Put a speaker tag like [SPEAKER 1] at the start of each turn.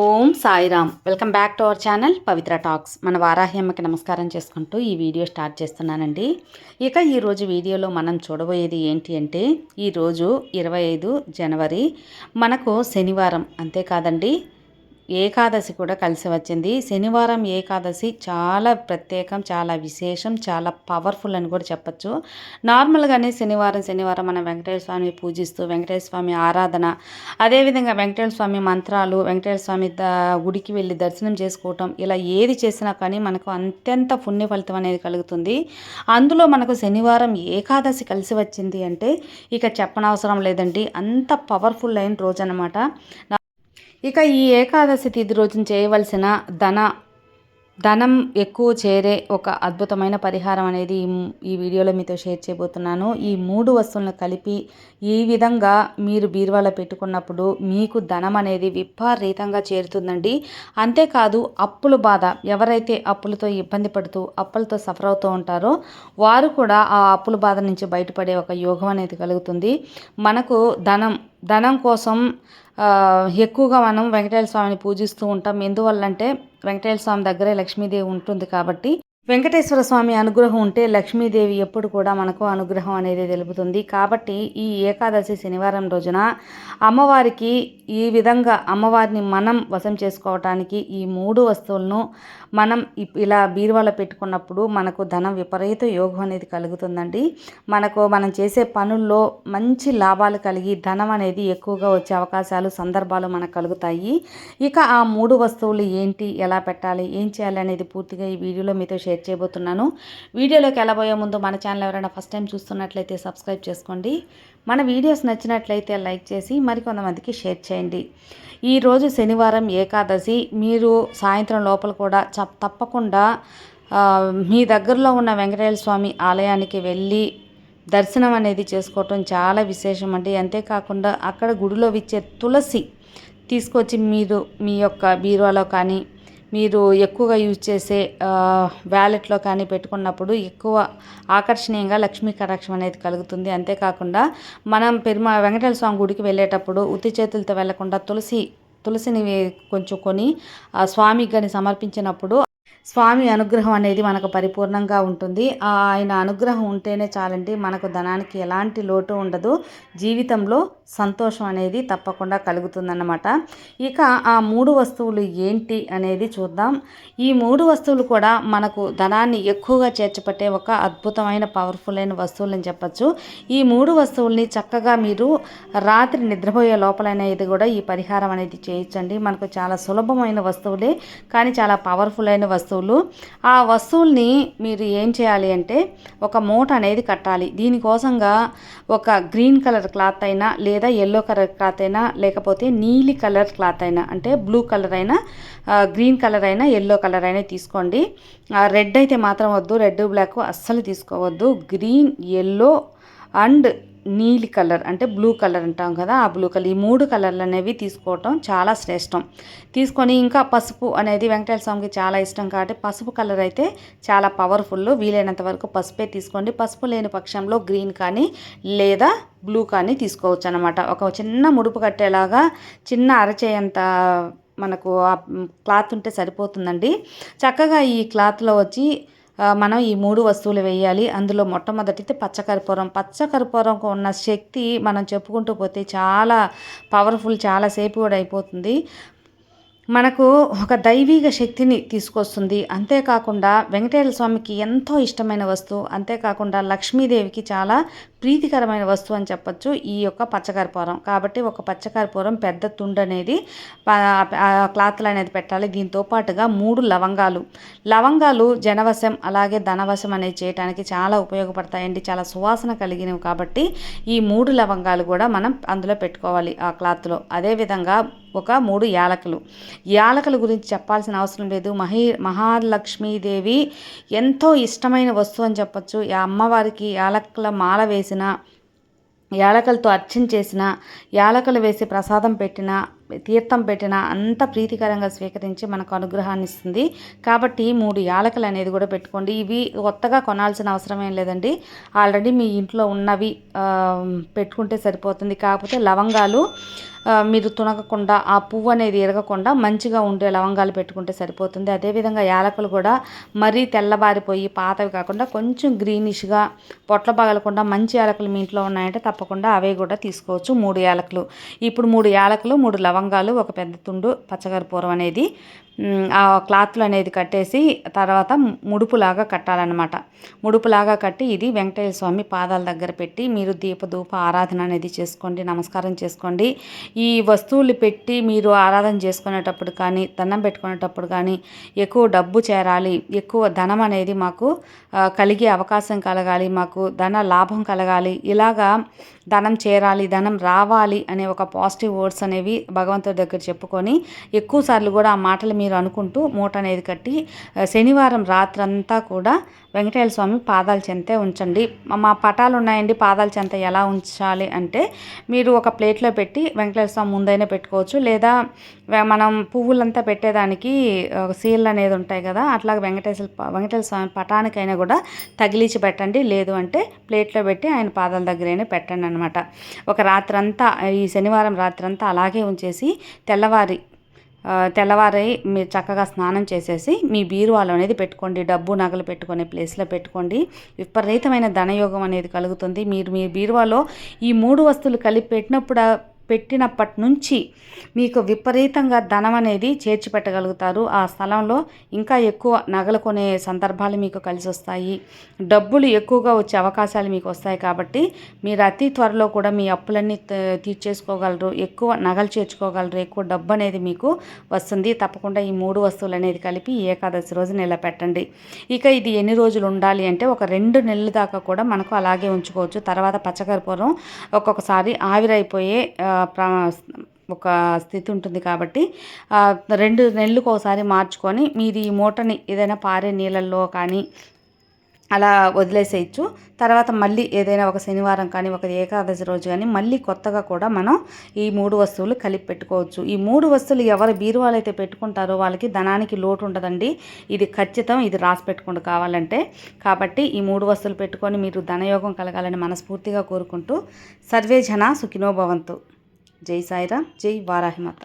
[SPEAKER 1] Om Sairam. Welcome back to our channel Pavitra talks. మన వారాహ్యమ్మకి నమస్కారం చేసుకుంటూ ఈ వీడియో స్టార్ట్ చేస్తున్నానండి. ఇక ఈరోజు వీడియోలో మనం చూడబోయేది ఏంటి అంటే ఈరోజు ఇరవై ఐదు జనవరి మనకు శనివారం అంతేకాదండి. ఏకాదశి కూడా కలిసి వచ్చింది. శనివారం ఏకాదశి చాలా ప్రత్యేకం చాలా విశేషం చాలా పవర్ఫుల్ అని కూడా చెప్పచ్చు. నార్మల్గానే శనివారం శనివారం మనం వెంకటేశ్వర స్వామి పూజిస్తూ వెంకటేశ్వర స్వామి ఆరాధన అదేవిధంగా వెంకటేశ్వర స్వామి మంత్రాలు వెంకటేశ్వర స్వామి గుడికి వెళ్ళి దర్శనం చేసుకోవటం ఇలా ఏది చేసినా కానీ మనకు అత్యంత పుణ్య ఫలితం అనేది కలుగుతుంది. అందులో మనకు శనివారం ఏకాదశి కలిసి వచ్చింది అంటే ఇక చెప్పనవసరం లేదండి. అంత పవర్ఫుల్ అయిన రోజు అనమాట ఇక ఈ ఏకాదశి తిథి రోజున చేయవలసిన ధన ధనం ఎక్కువ చేరే ఒక అద్భుతమైన పరిహారం అనేది ఈ వీడియోలో మీతో షేర్ చేయబోతున్నాను. ఈ మూడు వస్తువులను కలిపి ఈ విధంగా మీరు బీరువాలో పెట్టుకున్నప్పుడు మీకు ధనం అనేది విపరీతంగా చేరుతుందండి. అంతేకాదు అప్పుల బాధ ఎవరైతే అప్పులతో ఇబ్బంది పడుతూ అప్పులతో సఫర్ అవుతూ ఉంటారో వారు కూడా ఆ అప్పుల బాధ నుంచి బయటపడే ఒక యోగం అనేది కలుగుతుంది. మనకు ధనం ధనం కోసం ఎక్కువగా మనం వెంకటేశ్వర స్వామిని పూజిస్తూ ఉంటాం. ఎందువల్లంటే వెంకటేశ్వర స్వామి దగ్గరే లక్ష్మీదేవి ఉంటుంది కాబట్టి వెంకటేశ్వర స్వామి అనుగ్రహం ఉంటే లక్ష్మీదేవి ఎప్పుడు కూడా మనకు అనుగ్రహం అనేది తెలుపుతుంది. కాబట్టి ఈ ఏకాదశి శనివారం రోజున అమ్మవారికి ఈ విధంగా అమ్మవారిని మనం వశం చేసుకోవటానికి ఈ మూడు వస్తువులను మనం ఇలా బీరువాలో పెట్టుకున్నప్పుడు మనకు ధనం విపరీత యోగం అనేది కలుగుతుందండి. మనకు మనం చేసే పనుల్లో మంచి లాభాలు కలిగి ధనం అనేది ఎక్కువగా వచ్చే అవకాశాలు సందర్భాలు మనకు కలుగుతాయి. ఇక ఆ మూడు వస్తువులు ఏంటి ఎలా పెట్టాలి ఏం చేయాలి అనేది పూర్తిగా ఈ వీడియోలో మీతో షేర్ చేయబోతున్నాను. వీడియోలోకి వెళ్ళబోయే ముందు మన ఛానల్ ఎవరైనా ఫస్ట్ టైం చూస్తున్నట్లయితే సబ్స్క్రైబ్ చేసుకోండి. మన వీడియోస్ నచ్చినట్లయితే లైక్ చేసి మరికొంతమందికి షేర్ చేయండి. ఈరోజు శనివారం ఏకాదశి. మీరు సాయంత్రం లోపల కూడా తప్పకుండా మీ దగ్గరలో ఉన్న వెంకటేశ్వర స్వామి ఆలయానికి వెళ్ళి దర్శనం అనేది చేసుకోవటం చాలా విశేషం అండి. అంతేకాకుండా అక్కడ గుడిలో ఇచ్చే తులసి తీసుకొచ్చి మీరు మీ యొక్క బీరువాలో కానీ మీరు ఎక్కువగా యూజ్ చేసే వ్యాలెట్లో కానీ పెట్టుకున్నప్పుడు ఎక్కువ ఆకర్షణీయంగా లక్ష్మీ కటాక్షం అనేది కలుగుతుంది. అంతేకాకుండా మనం పెరుమ వెంకటేశ్వర స్వామి గుడికి వెళ్ళేటప్పుడు ఉత్తి చేతులతో వెళ్ళకుండా తులసి తులసిని కొంచెం కొని ఆ స్వామికి కానీ సమర్పించినప్పుడు స్వామి అనుగ్రహం అనేది మనకు పరిపూర్ణంగా ఉంటుంది. ఆయన అనుగ్రహం ఉంటేనే చాలండి మనకు ధనానికి ఎలాంటి లోటు ఉండదు. జీవితంలో సంతోషం అనేది తప్పకుండా కలుగుతుందన్నమాట. ఇక ఆ మూడు వస్తువులు ఏంటి అనేది చూద్దాం. ఈ మూడు వస్తువులు కూడా మనకు ధనాన్ని ఎక్కువగా చేర్చిపట్టే ఒక అద్భుతమైన పవర్ఫుల్ అయిన వస్తువులని చెప్పచ్చు. ఈ మూడు వస్తువుల్ని చక్కగా మీరు రాత్రి నిద్రపోయే లోపలనేది కూడా ఈ పరిహారం అనేది చేయించండి మనకు చాలా సులభమైన వస్తువులే కానీ చాలా పవర్ఫుల్ అయిన వస్తువు వస్తువులు. ఆ వస్తువుల్ని మీరు ఏం చేయాలి అంటే ఒక మూట అనేది కట్టాలి. దీనికోసంగా ఒక గ్రీన్ కలర్ క్లాత్ అయినా లేదా ఎల్లో కలర్ క్లాత్ అయినా లేకపోతే నీలి కలర్ క్లాత్ అయినా అంటే బ్లూ కలర్ అయినా గ్రీన్ కలర్ అయినా ఎల్లో కలర్ అయినా తీసుకోండి. రెడ్ అయితే మాత్రం వద్దు రెడ్ బ్లాక్ అస్సలు తీసుకోవద్దు. గ్రీన్ ఎల్లో అండ్ నీలి కలర్ అంటే బ్లూ కలర్ అంటాం కదా ఆ బ్లూ కలర్ ఈ మూడు కలర్లు అనేవి తీసుకోవటం చాలా శ్రేష్టం. తీసుకొని ఇంకా పసుపు అనేది వెంకటేశ్వర స్వామికి చాలా ఇష్టం కాబట్టి పసుపు కలర్ అయితే చాలా పవర్ఫుల్. వీలైనంత వరకు పసుపే తీసుకోండి. పసుపు లేని పక్షంలో గ్రీన్ కానీ లేదా బ్లూ కానీ తీసుకోవచ్చు అనమాట ఒక చిన్న ముడుపు కట్టేలాగా చిన్న అరచేయంత మనకు క్లాత్ ఉంటే సరిపోతుందండి. చక్కగా ఈ క్లాత్లో వచ్చి మనం ఈ మూడు వస్తువులు వేయాలి. అందులో మొట్టమొదటిది పచ్చకర్పూరం. పచ్చకర్పూరంకు ఉన్న శక్తి మనం చెప్పుకుంటూ పోతే చాలా పవర్ఫుల్ చాలాసేపు కూడా అయిపోతుంది. మనకు ఒక దైవీక శక్తిని తీసుకొస్తుంది. అంతేకాకుండా వెంకటేశ్వర స్వామికి ఎంతో ఇష్టమైన వస్తువు. అంతేకాకుండా లక్ష్మీదేవికి చాలా ప్రీతికరమైన వస్తువు అని చెప్పొచ్చు ఈ యొక్క పచ్చకర్పూరం. కాబట్టి ఒక పచ్చకర్పూరం పెద్ద తుండు అనేది క్లాత్లు అనేది పెట్టాలి. దీంతో పాటుగా మూడు లవంగాలు. లవంగాలు జనవశం అలాగే ధనవశం అనేది చేయడానికి చాలా ఉపయోగపడతాయండి. చాలా సువాసన కలిగినవి కాబట్టి ఈ మూడు లవంగాలు కూడా మనం అందులో పెట్టుకోవాలి ఆ క్లాత్లో. అదేవిధంగా ఒక మూడు యాలకులు. యాలకుల గురించి చెప్పాల్సిన అవసరం లేదు. మహి మహాలక్ష్మీదేవి ఎంతో ఇష్టమైన వస్తువు అని చెప్పచ్చు. అమ్మవారికి యాలకుల మాల వేసి చేసిన యాలకలతో అర్చన చేసిన యాలకలు వేసి ప్రసాదం పెట్టిన తీర్థం పెట్టిన అంత ప్రీతికరంగా స్వీకరించి మనకు అనుగ్రహాన్ని ఇస్తుంది. కాబట్టి మూడు యాలకలు అనేది కూడా పెట్టుకోండి. ఇవి కొత్తగా కొనాల్సిన అవసరం ఏం లేదండి. ఆల్రెడీ మీ ఇంట్లో ఉన్నవి పెట్టుకుంటే సరిపోతుంది. కాకపోతే లవంగాలు మీరు తునగకుండా ఆ పువ్వు అనేది ఎరగకుండా మంచిగా ఉండే లవంగాలు పెట్టుకుంటే సరిపోతుంది. అదేవిధంగా యాలకులు కూడా మరీ తెల్లబారిపోయి పాతవి కాకుండా కొంచెం గ్రీనిష్గా పొట్ల పగలకుండా మంచి యాలకులు మీ ఇంట్లో ఉన్నాయంటే తప్పకుండా అవే కూడా తీసుకోవచ్చు. మూడు యాలకులు. ఇప్పుడు మూడు యాలకులు మూడు లవంగాలు ఒక పెద్ద తుండు పచ్చకర్పూరం అనేది ఆ క్లాత్లు అనేది కట్టేసి తర్వాత ముడుపులాగా కట్టాలన్నమాట. ముడుపులాగా కట్టి ఇది వెంకటేశ్వర స్వామి పాదాల దగ్గర పెట్టి మీరు దీపధూప ఆరాధన అనేది చేసుకోండి నమస్కారం చేసుకోండి. ఈ వస్తువులు పెట్టి మీరు ఆరాధన చేసుకునేటప్పుడు కానీ దండం పెట్టుకునేటప్పుడు కానీ ఎక్కువ డబ్బు చేరాలి ఎక్కువ ధనం అనేది మాకు కలిగే అవకాశం కలగాలి మాకు ధన లాభం కలగాలి. ఇలాగా ధనం చేరాలి ధనం రావాలి అనే ఒక పాజిటివ్ వర్డ్స్ అనేవి భగవంతుడి దగ్గర చెప్పుకొని ఎక్కువసార్లు కూడా ఆ మాటలు మీరు అనుకుంటూ మూట అనేది కట్టి శనివారం రాత్రంతా కూడా వెంకటేశ్వర స్వామి పాదాల చెంతే ఉంచండి. మా- పటాలు ఉన్నాయండి. పాదాల చెంత ఎలా ఉంచాలి అంటే మీరు ఒక ప్లేట్లో పెట్టి వెంకటేశ్వర స్వామి ముందైనా పెట్టుకోవచ్చు. లేదా మనం పువ్వులంతా పెట్టేదానికి సీల్ అనేది ఉంటాయి కదా అట్లా వెంకటేశ్వర వెంకటేశ్వర స్వామి పటానికైనా కూడా తగిలించి పెట్టండి. లేదు అంటే ప్లేట్లో పెట్టి ఆయన పాదాల దగ్గరైనా పెట్టండి అనమాట ఒక రాత్రంతా ఈ శనివారం రాత్రంతా అలాగే ఉంచేసి తెల్లవారి తెల్లవారి మీరు చక్కగా స్నానం చేసేసి మీ బీరువాలో అనేది పెట్టుకోండి డబ్బు నగలు పెట్టుకునే ప్లేస్లో పెట్టుకోండి. విపరీతమైన ధనయోగం అనేది కలుగుతుంది. మీరు మీ బీరువాలో ఈ మూడు వస్తువులు కలిపి పెట్టినప్పుడు పెట్టినప్పటి నుంచి మీకు విపరీతంగా ధనం అనేది చేర్చి పెట్టగలుగుతారు ఆ స్థలంలో ఇంకా ఎక్కువ నగలు కొనే సందర్భాలు మీకు కలిసి వస్తాయి డబ్బులు ఎక్కువగా వచ్చే అవకాశాలు మీకు వస్తాయి కాబట్టి మీరు అతి త్వరలో కూడా మీ అప్పులన్నీ తీర్చేసుకోగలరు. ఎక్కువ నగలు చేర్చుకోగలరు. ఎక్కువ డబ్బు అనేది మీకు వస్తుంది. తప్పకుండా ఈ మూడు వస్తువులు అనేది కలిపి ఏకాదశి రోజు నిలబెట్టండి. పెట్టండి ఇక ఇది ఎన్ని రోజులు ఉండాలి అంటే ఒక రెండు నెలల దాకా కూడా మనకు అలాగే ఉంచుకోవచ్చు. తర్వాత పచ్చకర్పూరం ఒక్కొక్కసారి ఆవిరైపోయే ఒక స్థితి ఉంటుంది కాబట్టి రెండు నెలలకు ఒకసారి మార్చుకొని మీరు ఈ మూటని ఏదైనా పారే నీళ్ళల్లో కానీ అలా వదిలేసేయచ్చు. తర్వాత మళ్ళీ ఏదైనా ఒక శనివారం కానీ ఒక ఏకాదశి రోజు కానీ మళ్ళీ కొత్తగా కూడా మనం ఈ మూడు వస్తువులు కలిపి పెట్టుకోవచ్చు. ఈ మూడు వస్తువులు ఎవరు బీరువాలు అయితే పెట్టుకుంటారో వాళ్ళకి ధనానికి లోటు ఉండదండి. ఇది ఖచ్చితం ఇది రాసి పెట్టుకుంటూ కావాలంటే. కాబట్టి ఈ మూడు వస్తువులు పెట్టుకొని మీరు ధనయోగం కలగాలని మనస్ఫూర్తిగా కోరుకుంటూ సర్వే జన సుఖినోభవంతు జై సాయిరామ్ జై వారాహిమాత.